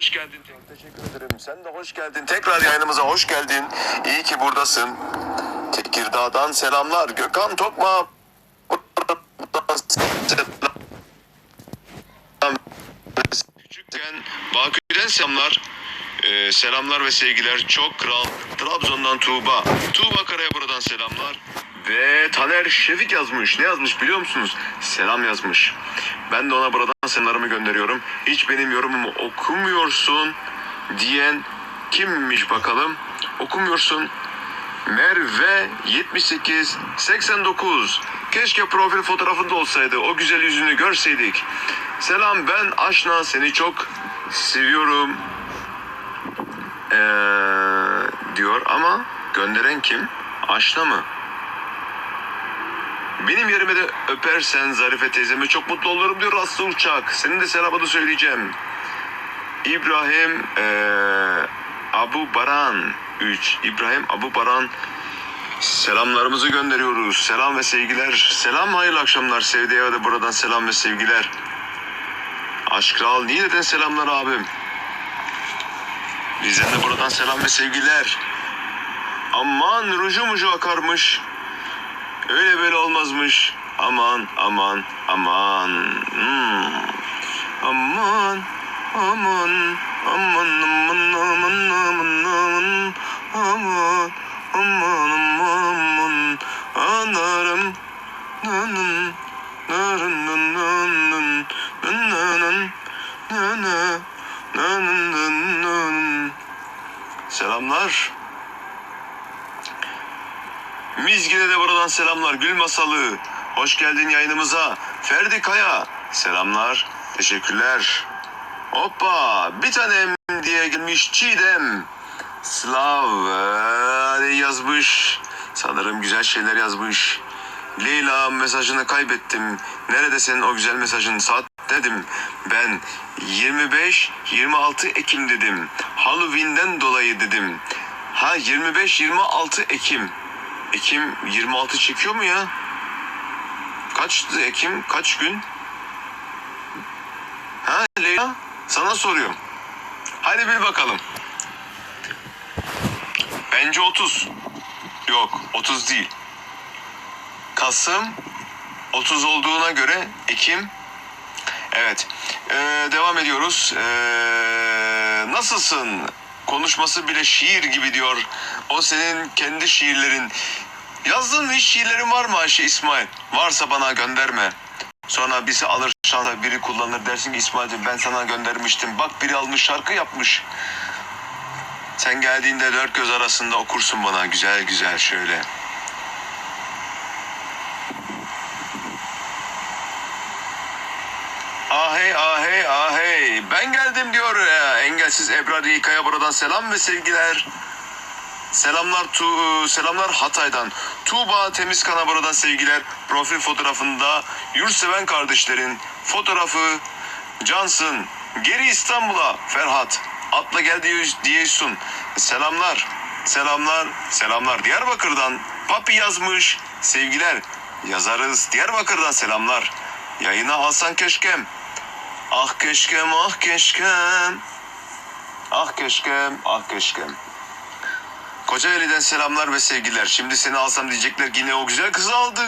Hoş geldin. Teşekkür ederim. Sen de hoş geldin. Tekrar yayınımıza hoş geldin. İyi ki buradasın. Tekirdağ'dan selamlar. Gökhan Tokma. Küçükken Bakü'den selamlar. Ee, selamlar ve sevgiler. Çok kral. Trabzon'dan Tuğba. Tuğba Kara'ya buradan selamlar. Ve Taner Şefik yazmış. Ne yazmış biliyor musunuz? Selam yazmış. Ben de ona buradan selamlarımı gönderiyorum. Hiç benim yorumumu okumuyorsun diyen kimmiş bakalım? Okumuyorsun. Merve 78 89 Keşke profil fotoğrafında olsaydı. O güzel yüzünü görseydik. Selam ben Aşna seni çok seviyorum. Ee, diyor ama gönderen kim? Aşna mı? Benim yerime de öpersen Zarife teyzeme çok mutlu olurum diyor Aslı Uçak. Senin de selamını söyleyeceğim. İbrahim ee, Abu Baran 3. İbrahim Abu Baran selamlarımızı gönderiyoruz. Selam ve sevgiler. Selam hayırlı akşamlar. Sevdiğe de buradan selam ve sevgiler. Aşk Kral Niğde'den selamlar abim. Bizden de buradan selam ve sevgiler. Aman ruju muju akarmış. Öyle böyle olmazmış. Aman aman aman. Hmm. Aman aman aman aman aman aman aman aman aman aman aman anarım nanın narın nın nın nın nın nın nın nın nın nın nın. Selamlar. Mizgin'e de buradan selamlar. Gül Masalı. Hoş geldin yayınımıza. Ferdi Kaya. Selamlar. Teşekkürler. Hoppa. Bir tanem diye gelmiş Çiğdem. Slav ee, yazmış. Sanırım güzel şeyler yazmış. Leyla mesajını kaybettim. Nerede senin o güzel mesajın? Saat dedim. Ben 25-26 Ekim dedim. Halloween'den dolayı dedim. Ha 25-26 Ekim. Ekim 26 çekiyor mu ya? Kaçtı Ekim? Kaç gün? Ha Leyla? Sana soruyorum. Hadi bir bakalım. Bence 30. Yok 30 değil. Kasım 30 olduğuna göre Ekim. Evet. Ee, devam ediyoruz. Ee, nasılsın? Konuşması bile şiir gibi diyor. O senin kendi şiirlerin. Yazdığın hiç şiirlerin var mı Ayşe İsmail? Varsa bana gönderme. Sonra birisi alır şansa biri kullanır dersin ki İsmail'cim ben sana göndermiştim. Bak biri almış şarkı yapmış. Sen geldiğinde dört göz arasında okursun bana güzel güzel şöyle. Ahey ahey ahey ben geldim diyor e, engelsiz Ebrar Yıkaya buradan selam ve sevgiler. Selamlar tu selamlar Hatay'dan. Tuğba Temizkan'a buradan sevgiler. Profil fotoğrafında yurtseven kardeşlerin fotoğrafı Cansın. Geri İstanbul'a Ferhat. Atla gel diye-. Selamlar. Selamlar. Selamlar. Diyarbakır'dan Papi yazmış. Sevgiler. Yazarız. Diyarbakır'dan selamlar. Yayına alsan keşkem. Ah keşkem ah keşkem. Ah keşkem ah keşkem. Kocaeli'den selamlar ve sevgiler. Şimdi seni alsam diyecekler ki yine o güzel kızı aldı.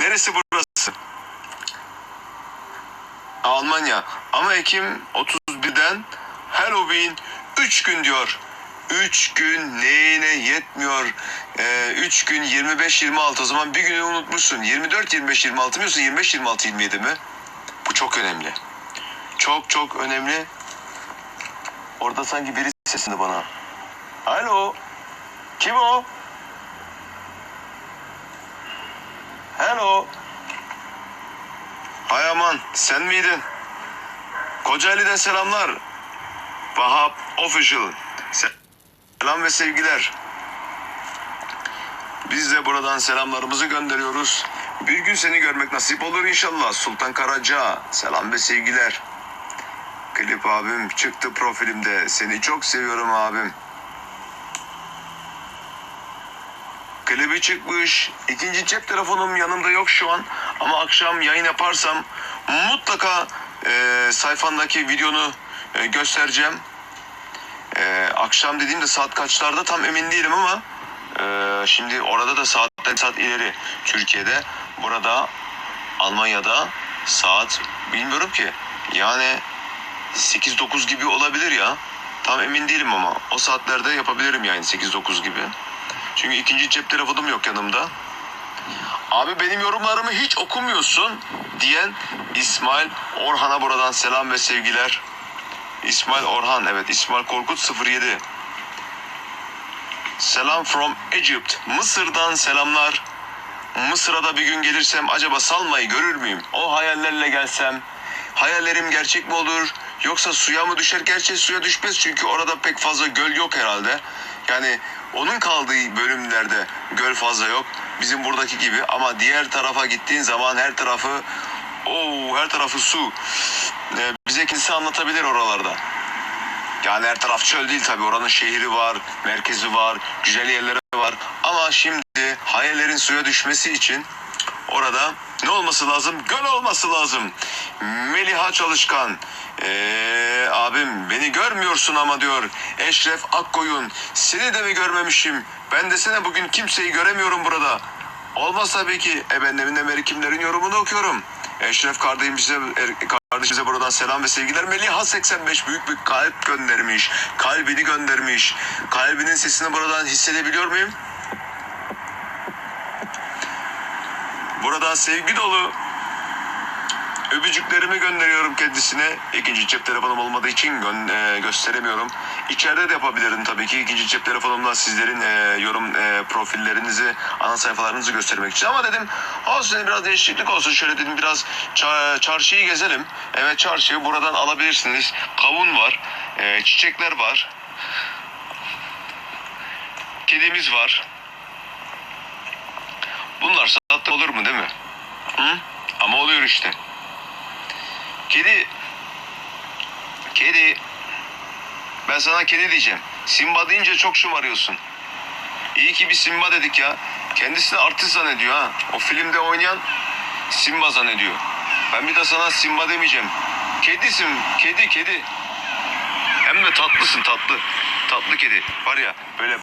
Neresi burası? Almanya. Ama Ekim 31'den Halloween 3 gün diyor. 3 gün neyine yetmiyor. 3 gün 25-26 o zaman bir günü unutmuşsun. 24-25-26 mı yoksa 25-26-27 mi? Bu çok önemli. Çok çok önemli. Orada sanki biri sesini bana. Alo. Kim o? Hello. Hay aman sen miydin? Kocaeli'den selamlar. Vahap Official. Selam ve sevgiler. Biz de buradan selamlarımızı gönderiyoruz. Bir gün seni görmek nasip olur inşallah. Sultan Karaca. Selam ve sevgiler. Klip abim çıktı profilimde. Seni çok seviyorum abim. Klibi çıkmış. İkinci cep telefonum yanımda yok şu an. Ama akşam yayın yaparsam mutlaka e, sayfandaki videonu e, göstereceğim. E, akşam dediğimde saat kaçlarda tam emin değilim ama e, şimdi orada da saatler saat ileri Türkiye'de. Burada Almanya'da saat bilmiyorum ki. Yani 8-9 gibi olabilir ya. Tam emin değilim ama o saatlerde yapabilirim yani 8-9 gibi. Çünkü ikinci cep telefonum yok yanımda. Abi benim yorumlarımı hiç okumuyorsun diyen İsmail Orhan'a buradan selam ve sevgiler. İsmail Orhan evet İsmail Korkut 07. Selam from Egypt. Mısır'dan selamlar. Mısır'a da bir gün gelirsem acaba salmayı görür müyüm? O hayallerle gelsem hayallerim gerçek mi olur? Yoksa suya mı düşer? Gerçi suya düşmez çünkü orada pek fazla göl yok herhalde. Yani onun kaldığı bölümlerde göl fazla yok. Bizim buradaki gibi ama diğer tarafa gittiğin zaman her tarafı Oo, her tarafı su. Ee, bize kimse anlatabilir oralarda. Yani her taraf çöl değil tabii. Oranın şehri var, merkezi var, güzel yerleri var. Ama şimdi hayallerin suya düşmesi için orada ne olması lazım? Göl olması lazım. Meliha Çalışkan. Ee, abim beni görmüyorsun ama diyor. Eşref Akkoyun. Seni de mi görmemişim? Ben desene bugün kimseyi göremiyorum burada. Olmaz tabii ki. E ben de Meri kimlerin yorumunu okuyorum. Eşref kardeşimize, er- kardeşimize buradan selam ve sevgiler. Meliha 85 büyük bir kalp göndermiş. Kalbini göndermiş. Kalbinin sesini buradan hissedebiliyor muyum? Buradan sevgi dolu öpücüklerimi gönderiyorum kendisine. İkinci cep telefonum olmadığı için gö- e, gösteremiyorum. İçeride de yapabilirim tabii ki. İkinci cep telefonumla sizlerin e, yorum e, profillerinizi, ana sayfalarınızı göstermek için. Ama dedim olsun biraz değişiklik olsun. Şöyle dedim biraz ça- çarşıyı gezelim. Evet çarşıyı buradan alabilirsiniz. Kavun var, e, çiçekler var. Kedimiz var. Bunlar satın olur mu değil mi? Hı? Ama oluyor işte. Kedi. Kedi. Ben sana kedi diyeceğim. Simba deyince çok şımarıyorsun. İyi ki bir Simba dedik ya. Kendisi de artist zannediyor ha. O filmde oynayan Simba zannediyor. Ben bir de sana Simba demeyeceğim. Kedisin. Kedi kedi. Hem de tatlısın tatlı. Tatlı kedi. Var ya böyle